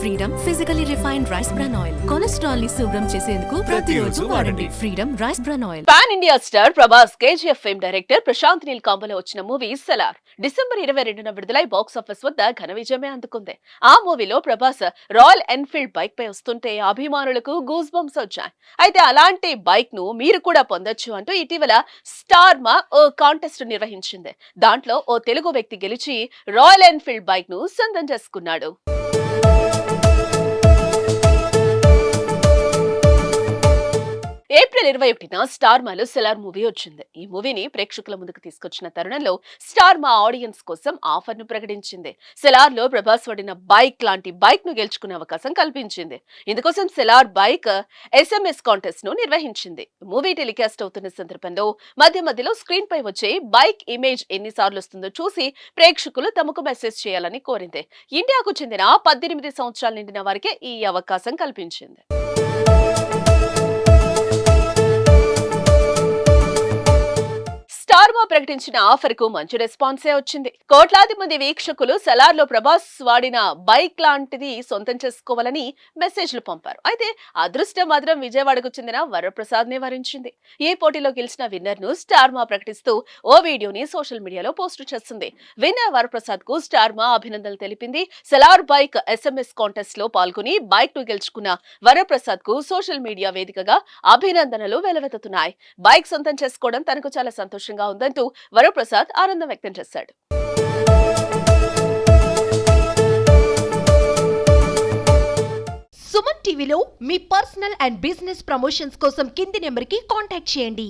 Freedom physically refined rice bran oil. కొలెస్ట్రాల్ని శుభ్రం చేసేందుకు ప్రతిరోజు వాడండి. Freedom rice bran oil. Pan India star Prabhas KGF fame director Prashanth Neel కాంబోలో వచ్చిన movie cellar. December ఇరవై రెండున విడుదలై బాక్స్ ఆఫీస్ వద్ద ఘన విజయమే అందుకుంది. ఆ మూవీలో ప్రభాస్ రాయల్ ఎన్ఫీల్డ్ బైక్ పై వస్తుంటే అభిమానులకు గూస్ బంప్స్ వచ్చాయి. అయితే అలాంటి బైక్ను మీరు కూడా పొందొచ్చు అంటూ ఇటీవల స్టార్ మా ఓ కాంటెస్ట్ నిర్వహించింది. దాంట్లో ఓ తెలుగు వ్యక్తి గెలిచి రాయల్ ఎన్ఫీల్డ్ బైక్ను సొంతం చేసుకున్నాడు. ఇరవై ఒకటిన స్టార్ మాలో సెలార్ మూవీ వచ్చింది. ఈ మూవీని ప్రేక్షకుల ముందుకు తీసుకొచ్చిన తరుణంలో స్టార్ మా ఆడియన్స్ కోసం ఆఫర్ను ప్రకటించింది. సెలార్లో ప్రభాస్ వాడిన బైక్ లాంటి బైక్ను గెలుచుకునే అవకాశం కల్పించింది. ఇందుకోసం సెలార్ బైక్ ఎస్ఎంఎస్ కాంటెస్ట్ను నిర్వహించింది. మూవీ టెలికాస్ట్ అవుతున్న సందర్భంలో మధ్య మధ్యలో స్క్రీన్ పై వచ్చే బైక్ ఇమేజ్ ఎన్నిసార్లు వస్తుందో చూసి ప్రేక్షకులు తమకు మెసేజ్ చేయాలని కోరింది. ఇండియాకు చెందిన పద్దెనిమిది సంవత్సరాలు నిండిన వారికే ఈ అవకాశం కల్పించింది. ప్రకటించిన ఆఫర్కు మంచి రెస్పాన్సే వచ్చింది. కోట్లాది మంది వీక్షకులు సెలార్లో ప్రభాస్ వాడిన బైక్ లాంటిది సొంతం చేసుకోవాలని మెసేజ్లు పంపారు. అయితే అదృష్టం మాత్రం విజయవాడకు చెందిన వరప్రసాద్ నే వరించింది. ఈ పోటీలో గెలిచిన విన్నర్ను స్టార్మా ప్రకటిస్తూ ఓ వీడియోని సోషల్ మీడియాలో పోస్ట్ చేస్తుంది. విన్నర్ వరప్రసాద్కు స్టార్మా అభినందనలు తెలిపింది. సెలార్ బైక్ ఎస్ఎంఎస్ కాంటెస్ట్లో పాల్గొని బైక్ను గెలుచుకున్న వరప్రసాద్కు సోషల్ మీడియా వేదికగా అభినందనలు వెలవెత్తుతున్నాయి. బైక్ సొంతం చేసుకోవడం తనకు చాలా సంతోషంగా ఉందంటూ వరప్రసాద్ ఆనందం వ్యక్తం చేశాడు. సుమన్ టీవీలో మీ పర్సనల్ అండ్ బిజినెస్ ప్రమోషన్స్ కోసం కింది నెంబర్కి కాంటాక్ట్ చేయండి.